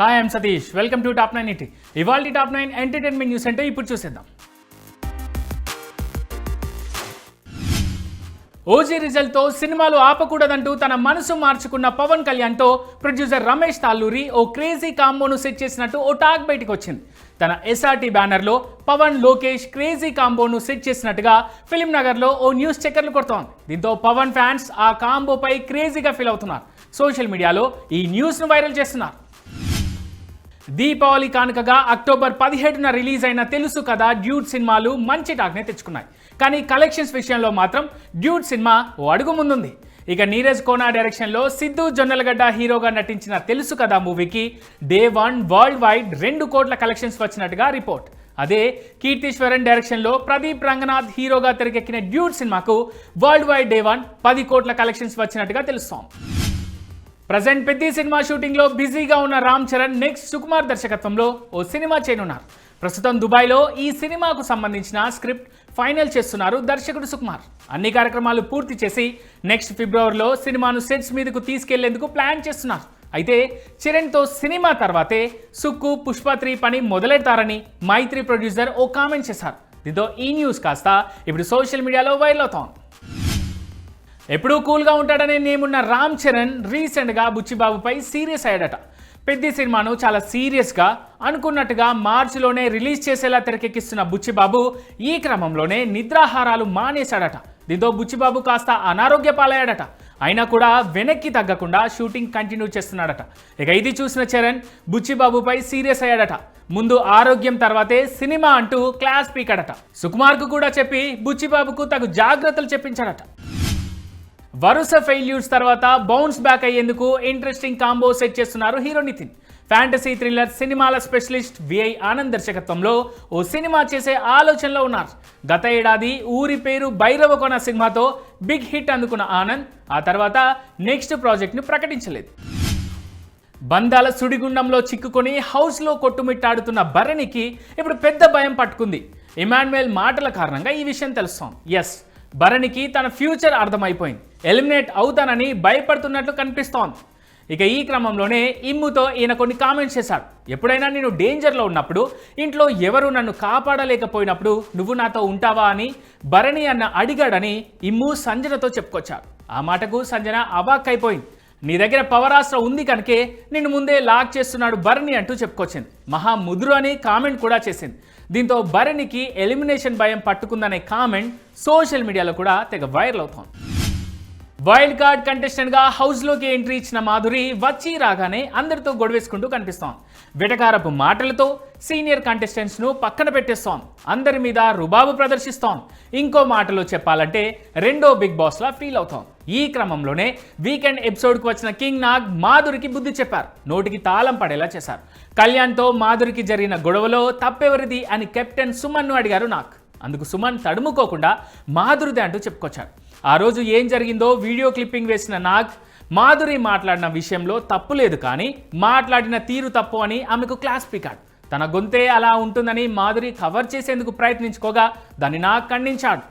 Hi I'm Satish welcome to top nine ET ఇవాళ top nine entertainment news అంటే ఇప్పుడు చూసేద్దాం. ఓజీ రిజల్ట్తో సినిమాలు ఆపకూడదంటూ తన మనసు మార్చుకున్న పవన్ కళ్యాణ్తో ప్రొడ్యూసర్ రమేష్ తాల్లూరి ఓ క్రేజీ కాంబోను సెట్ చేసినట్టు ఓ టాక్ బయటకు వచ్చింది. తన ఎస్ఆర్టీ బ్యానర్లో పవన్ లోకేష్ క్రేజీ కాంబోను సెట్ చేసినట్టుగా ఫిలిం నగర్లో ఓ న్యూస్ చెక్కర్లు కొడుతోంది. దీంతో పవన్ ఫ్యాన్స్ ఆ కాంబోపై క్రేజీగా ఫీల్ అవుతున్నారు. సోషల్ మీడియాలో ఈ న్యూస్ను వైరల్ చేస్తున్నారు. దీపావళి కానుకగా అక్టోబర్ పదిహేడున రిలీజ్ అయిన తెలుసు కదా డ్యూడ్ సినిమాలు మంచి టాక్నే తెచ్చుకున్నాయి. కానీ కలెక్షన్స్ విషయంలో మాత్రం డ్యూడ్ సినిమా ఓ అడుగు ముందుంది. ఇక నీరజ్ కోనా డైరెక్షన్లో సిద్ధు జొన్నలగడ్డ హీరోగా నటించిన తెలుసు కదా మూవీకి డే వన్ వరల్డ్ వైడ్ రెండు కోట్ల కలెక్షన్స్ వచ్చినట్టుగా రిపోర్ట్. అదే కీర్తీశ్వరన్ డైరెక్షన్లో ప్రదీప్ రంగనాథ్ హీరోగా తెరకెక్కిన డ్యూడ్ సినిమాకు వరల్డ్ వైడ్ డే వన్ పది కోట్ల కలెక్షన్స్ వచ్చినట్టుగా తెలుస్తోంది. ప్రజెంట్ పెద్ద సినిమా షూటింగ్లో బిజీగా ఉన్న రామ్ చరణ్ నెక్స్ట్ సుకుమార్ దర్శకత్వంలో ఓ సినిమా చేయనున్నారు. ప్రస్తుతం దుబాయ్లో ఈ సినిమాకు సంబంధించిన స్క్రిప్ట్ ఫైనల్ చేస్తున్నారు దర్శకుడు సుకుమార్. అన్ని కార్యక్రమాలు పూర్తి చేసి నెక్స్ట్ ఫిబ్రవరిలో సినిమాను సెట్స్ మీదకు తీసుకెళ్ళేందుకు ప్లాన్ చేస్తున్నారు. అయితే చరణ్తో సినిమా తర్వాతే సుక్కు పుష్ప త్రీ పని మొదలెడతారని మైత్రి ప్రొడ్యూసర్ ఓ కామెంట్ చేశారు. దీంతో ఈ న్యూస్ కాస్త ఇప్పుడు సోషల్ మీడియాలో వైరల్ అవుతోంది. ఎప్పుడూ కూల్గా ఉంటాడనే నేమున్న రామ్ చరణ్ రీసెంట్గా బుచ్చిబాబుపై సీరియస్ అయ్యాడట. పెద్ద సినిమాను చాలా సీరియస్గా అనుకున్నట్టుగా మార్చిలోనే రిలీజ్ చేసేలా తెరకెక్కిస్తున్న బుచ్చిబాబు ఈ క్రమంలోనే నిద్రాహారాలు మానేశాడట. దీంతో బుచ్చిబాబు కాస్త అనారోగ్య పాలయ్యాడట. అయినా కూడా వెనక్కి తగ్గకుండా షూటింగ్ కంటిన్యూ చేస్తున్నాడట. ఇక ఇది చూసిన చరణ్ బుచ్చిబాబుపై సీరియస్ అయ్యాడట. ముందు ఆరోగ్యం తర్వాతే సినిమా అంటూ క్లాస్ పీకాడట. సుకుమార్కు కూడా చెప్పి బుచ్చిబాబుకు తగు జాగ్రత్తలు చెప్పించాడట. వరుస ఫెయిల్యూర్స్ తర్వాత బౌన్స్ బ్యాక్ అయ్యేందుకు ఇంట్రెస్టింగ్ కాంబో సెట్ చేస్తున్నారు హీరో నితిన్. ఫ్యాంటసీ థ్రిల్లర్ సినిమాల స్పెషలిస్ట్ విఐ ఆనంద్ దర్శకత్వంలో ఓ సినిమా చేసే ఆలోచనలో ఉన్నారు. గత ఏడాది ఊరి పేరు భైరవకొన సినిమాతో బిగ్ హిట్ అందుకున్న ఆనంద్ ఆ తర్వాత నెక్స్ట్ ప్రాజెక్ట్ను ప్రకటించలేదు. బంధాల సుడిగుండంలో చిక్కుకొని హౌస్లో కొట్టుమిట్టాడుతున్న భరణికి ఇప్పుడు పెద్ద భయం పట్టుకుంది. ఇమాన్యుయల్ మాటల కారణంగా ఈ విషయం తెలుస్తాం ఎస్ భరణికి తన ఫ్యూచర్ అర్థమైపోయింది. ఎలిమినేట్ అవుతానని భయపడుతున్నట్లు కనిపిస్తోంది. ఇక ఈ క్రమంలోనే ఇమ్ముతో ఈయన కొన్ని కామెంట్స్ చేశాడు. ఎప్పుడైనా నేను డేంజర్లో ఉన్నప్పుడు ఇంట్లో ఎవరు నన్ను కాపాడలేకపోయినప్పుడు నువ్వు నాతో ఉంటావా అని భరణి అన్న అడిగాడని ఇమ్ము సంజనతో చెప్పుకొచ్చాడు. ఆ మాటకు సంజన అవాక్ అయిపోయింది నీ దగ్గర పవరాస్త్ర ఉంది కనుకే నిన్ను ముందే లాక్ చేస్తున్నాడు భరణి అంటూ చెప్పుకొచ్చింది. మహా ముదురు అని కామెంట్ కూడా చేసింది. దీంతో భరణికి ఎలిమినేషన్ భయం పట్టుకుందనే కామెంట్ సోషల్ మీడియాలో కూడా తెగ వైరల్ అవుతోంది. వైల్డ్ కార్డ్ కంటెస్టెంట్గా హౌస్లోకి ఎంట్రీ ఇచ్చిన మాధురి వచ్చి రాగానే అందరితో గొడవేసుకుంటూ కనిపిస్తోంది. విటకారపు మాటలతో సీనియర్ కంటెస్టెంట్స్ను పక్కన పెట్టేస్తోంది. అందరి మీద రుబాబు ప్రదర్శిస్తోంది. ఇంకో మాటలో చెప్పాలంటే రెండో బిగ్ బాస్లా ఫీల్ అవుతాం ఈ క్రమంలోనే వీకెండ్ ఎపిసోడ్కి వచ్చిన కింగ్ నాగ్ మాధురికి బుద్ధి చెప్పారు. నోటికి తాళం పడేలా చేశారు. కళ్యాణ్తో మాధురికి జరిగిన గొడవలో తప్పెవరిది అని కెప్టెన్ సుమన్ను అడిగారు నాగ్. అందుకు సుమన్ తడుముకోకుండా మాధురిది అంటూ చెప్పుకొచ్చారు. ఆ రోజు ఏం జరిగిందో వీడియో క్లిప్పింగ్ వేసిన నాగ్ మాధురి మాట్లాడిన విషయంలో తప్పు లేదు కానీ మాట్లాడిన తీరు తప్పు అని ఆమెకు క్లాస్ పికాడ్. తన గొంతే అలా ఉంటుందని మాధురి కవర్ చేసేందుకు ప్రయత్నించుకోగా దాన్ని నాగ్ ఖండించాడు.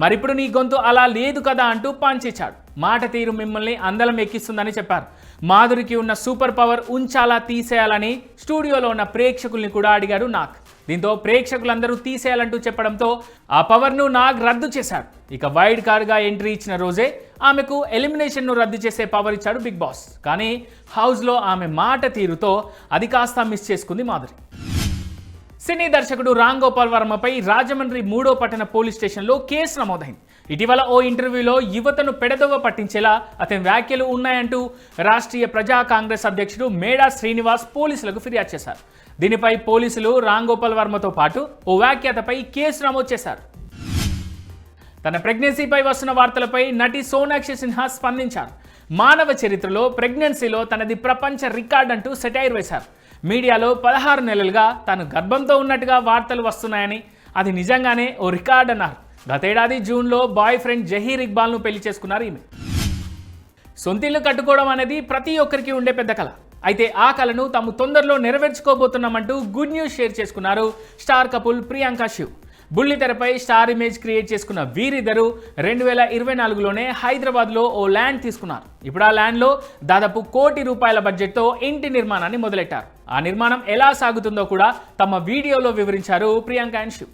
మరిప్పుడు నీ గొంతు అలా లేదు కదా అంటూ పంచేశాడు. మాట తీరు మిమ్మల్ని అందలం ఎక్కిస్తుందని చెప్పారు. మాధురికి ఉన్న సూపర్ పవర్ ఉంచాలా తీసేయాలని స్టూడియోలో ఉన్న ప్రేక్షకుల్ని కూడా అడిగాడు నాగ్. దీంతో ప్రేక్షకులందరూ తీసేయాలంటూ చెప్పడంతో ఆ పవర్ను నాగ్ రద్దు చేశాడు. ఇక వైల్డ్ కార్డ్గా ఎంట్రీ ఇచ్చిన రోజే ఆమెకు ఎలిమినేషన్ను రద్దు చేసే పవర్ ఇచ్చాడు బిగ్ బాస్. కానీ హౌస్లో ఆమె మాట తీరుతో అది కాస్త మిస్ చేసుకుంది మాధురి. సినీ దర్శకుడు రామ్ గోపాల్ వర్మపై రాజమండ్రి మూడో పట్టణ పోలీస్ స్టేషన్లో కేసు నమోదైంది. ఇటీవల ఓ ఇంటర్వ్యూలో యువతను పెడదవ పట్టించేలా అతని వ్యాఖ్యలు ఉన్నాయంటూ రాష్ట్రీయ ప్రజా కాంగ్రెస్ అధ్యక్షుడు మేడా శ్రీనివాస్ పోలీసులకు ఫిర్యాదు చేశారు. దీనిపై పోలీసులు రామ్ గోపాల్ వర్మతో పాటు ఓ వ్యాఖ్యాతపై కేసు నమోదు చేశారు. తన ప్రెగ్నెన్సీపై వస్తున్న వార్తలపై నటి సోనాక్షి సిన్హా స్పందించారు. మానవ చరిత్రలో ప్రెగ్నెన్సీలో తనది ప్రపంచ రికార్డ్ అంటూ సెటైర్ వేశారు. మీడియాలో పదహారు నెలలుగా తాను గర్భంతో ఉన్నట్టుగా వార్తలు వస్తున్నాయని అది నిజంగానే ఓ రికార్డ్ అన్నారు. గతేడాది జూన్లో బాయ్ ఫ్రెండ్ జహీర్ ఇక్బాల్ను పెళ్ళి చేసుకున్నారు ఈమె. సొంతిల్లు కట్టుకోవడం అనేది ప్రతి ఒక్కరికి ఉండే పెద్ద కళ అయితే ఆ కళను తాము తొందరలో నెరవేర్చుకోబోతున్నామంటూ గుడ్ న్యూస్ షేర్ చేసుకున్నారు స్టార్ కపుల్ ప్రియాంక శివ్. బుల్లితెరపై స్టార్ ఇమేజ్ క్రియేట్ చేసుకున్న వీరిద్దరూ రెండు వేల ఇరవై నాలుగులోనే హైదరాబాద్లో ఓ ల్యాండ్ తీసుకున్నారు. ఇప్పుడు ఆ ల్యాండ్లో దాదాపు కోటి రూపాయల బడ్జెట్తో ఇంటి నిర్మాణాన్ని మొదలెట్టారు. ఆ నిర్మాణం ఎలా సాగుతుందో కూడా తమ వీడియోలో వివరించారు ప్రియాంక అండ్ శివ్.